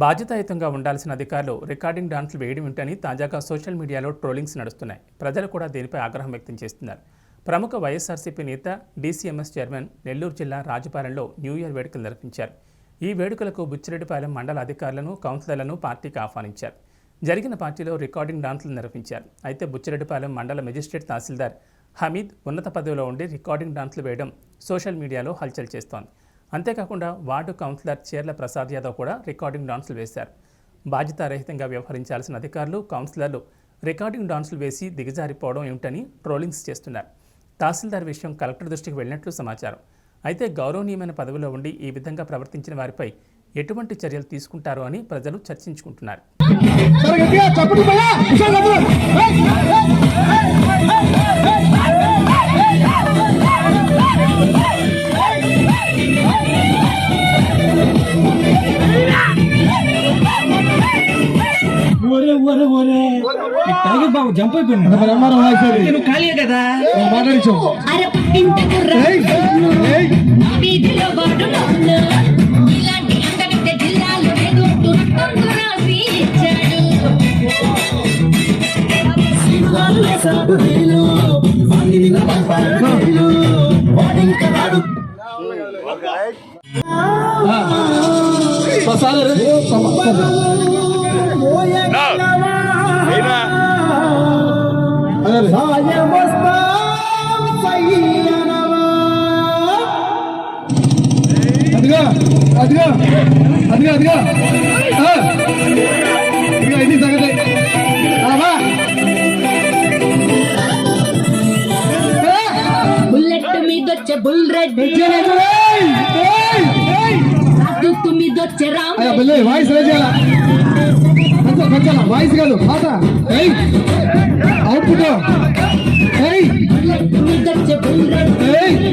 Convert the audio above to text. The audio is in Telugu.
బాధ్యతాయుతంగా ఉండాల్సిన అధికారులు రికార్డింగ్ డాన్సులు వేయడం ఏంటని తాజాగా సోషల్ మీడియాలో ట్రోలింగ్స్ నడుస్తున్నాయి. ప్రజలు కూడా దీనిపై ఆగ్రహం వ్యక్తం చేస్తున్నారు. ప్రముఖ వైఎస్ఆర్సీపీ నేత డీసీఎంఎస్ చైర్మన్ నెల్లూరు జిల్లా రాజపాలెంలో న్యూ ఇయర్ వేడుకలు నిర్వహించారు ఈ వేడుకలకు బుచ్చిరెడ్డిపాలెం మండల అధికారులను కౌన్సిలర్లను పార్టీకి ఆహ్వానించారు. జరిగిన పార్టీలో రికార్డింగ్ డాన్సులు నిర్వహించారు. అయితే బుచ్చిరెడ్డిపాలెం మండల మెజిస్ట్రేట్ తహసీల్దార్ హమీద్ ఉన్నత పదవిలో ఉండి రికార్డింగ్ డాన్సులు వేయడం సోషల్ మీడియాలో హల్చల్ చేస్తోంది. అంతేకాకుండా వార్డు కౌన్సిలర్ చీర్ల ప్రసాద్ యాదవ్ కూడా రికార్డింగ్ డాన్సులు వేశారు. బాధ్యతారహితంగా వ్యవహరించాల్సిన అధికారులు కౌన్సిలర్లు రికార్డింగ్ డాన్సులు వేసి దిగజారిపోవడం ఏమిటని ట్రోలింగ్స్ చేస్తున్నారు. తహసీల్దార్ విషయం కలెక్టర్ దృష్టికి వెళ్ళినట్లు సమాచారం. అయితే గౌరవనీయమైన పదవిలో ఉండి ఈ విధంగా ప్రవర్తించిన వారిపై ఎటువంటి చర్యలు తీసుకుంటారో అని ప్రజలు చర్చించుకుంటున్నారు. ఒరే ఒరే ఒరే టైగర్ బాబు జంప్ అయిపోయింది. నువ్వు ఖాళీ కదా మాట్లాడించాం పుట్టింటి ఒకసారి. అదిగా అదిగా అదిగా అదిగా. ఇది సంగతి. బుల్లెట్ మీదొచ్చే బుల్ రెడ్. అద్దుతు మీదొచ్చే రామ్ వాయిస్ వాయిస్ కాదు పాట అవుట్పుట్.